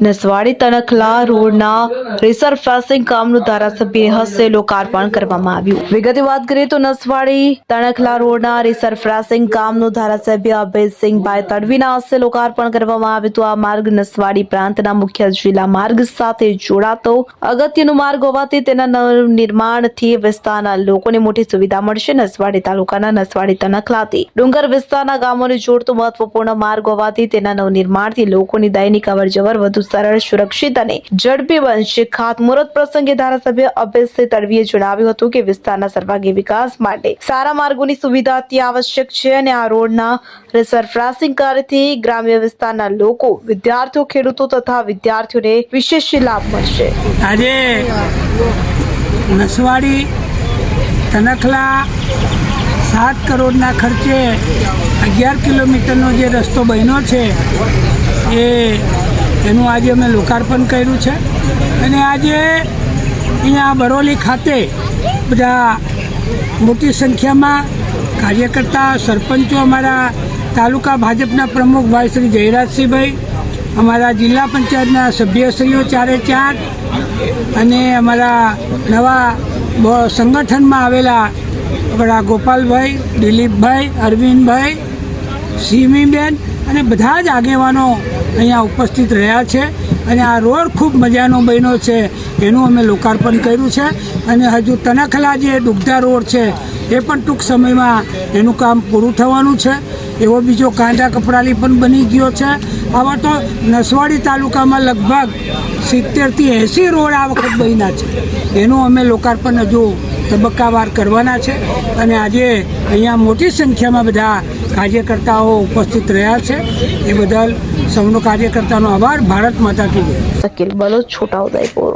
નસવાડી તણખલા રોડના રિસર ફેન્સિંગ કામનું ધારાસભ્ય હસ્તે લોકાર્પણ કરવામાં આવ્યું. વિગતે વાત કરીએ તો નસવાડી તણખલા રોડના રિસર્વ ફેન્સિંગ કામનું ધારાસભ્ય અભયસિંહભાઈ તડવીના હસ્તે લોકાર્પણ કરવામાં આવ્યું હતું. આ માર્ગ નસવાડી પ્રાંતના મુખ્ય જિલ્લા માર્ગ સાથે જોડાતો અગત્યનો માર્ગ હોવાથી તેના નવનિર્માણથી વિસ્તારના લોકોને મોટી સુવિધા મળશે નસવાડી તાલુકાના નસવાડી તણખલાથી ડુંગર વિસ્તારના ગામોને જોડતો મહત્વપૂર્ણ માર્ગ હોવાથી તેના નવનિર્માણથી લોકોની દૈનિક અવરજવર વધુ સરળ, સુરક્ષિત અને ઝડપી બનશે. ખાતમુહૂર્ત પ્રસંગે ધારાસભ્ય અભયસિંહ તડવીએ જણાવ્યું હતું કે વિસ્તારના સર્વાંગી વિકાસ માટે સારા માર્ગોની સુવિધા અતિ આવશ્યક છે અને આ રોડના રિસરફ્રાસિંગ કાર્યથી ગ્રામ્ય વિસ્તારના લોકો, વિદ્યાર્થીઓ, ખેડૂતો તથા વિદ્યાર્થીઓને વિશેષ લાભ મળશે. આજે નસવાડી, તનખલા, સાત કરોડના ખર્ચે અગિયાર કિલોમીટરનો જે રસ્તો બન્યો છે, એ એનું આજે અમે લોકાર્પણ કર્યું છે. અને આજે અહીંયા બરોલી ખાતે બધા મોટી સંખ્યામાં કાર્યકર્તા, સરપંચો, અમારા તાલુકા ભાજપના પ્રમુખ ભાઈ શ્રી જયરાજસિંહભાઈ, અમારા જિલ્લા પંચાયતના સભ્યશ્રીઓ ચારે ચાર અને અમારા નવા સંગઠનમાં આવેલા આપણા ગોપાલભાઈ, દિલીપભાઈ, અરવિંદભાઈ સીમીબેન અને બધા જ આગેવાનો અહીંયા ઉપસ્થિત રહ્યા છે. અને આ રોડ ખૂબ મજાનો બન્યો છે. એનું અમે લોકાર્પણ કર્યું છે. અને હજુ તનખલા જે દુગ્ધા રોડ છે, એ પણ ટૂંક સમયમાં એનું કામ પૂરું થવાનું છે. એવો બીજો કાંડા કપડાલી પણ બની ગયો છે. આવા તો નસવાડી તાલુકામાં લગભગ સિત્તેરથી એંસી રોડ આ વખત બન્યા છે. એનું અમે લોકાર્પણ હજુ તબક્કાવાર કરવાના છે. અને આજે અહીંયા મોટી સંખ્યામાં બધા કાર્યકર્તાઓ ઉપસ્થિત રહ્યા છે. એ બદલ સૌનો કાર્યકર્તાનો આભાર. ભારત માતા કી જય. શકીલ બલોચ છોટાઉદેપુર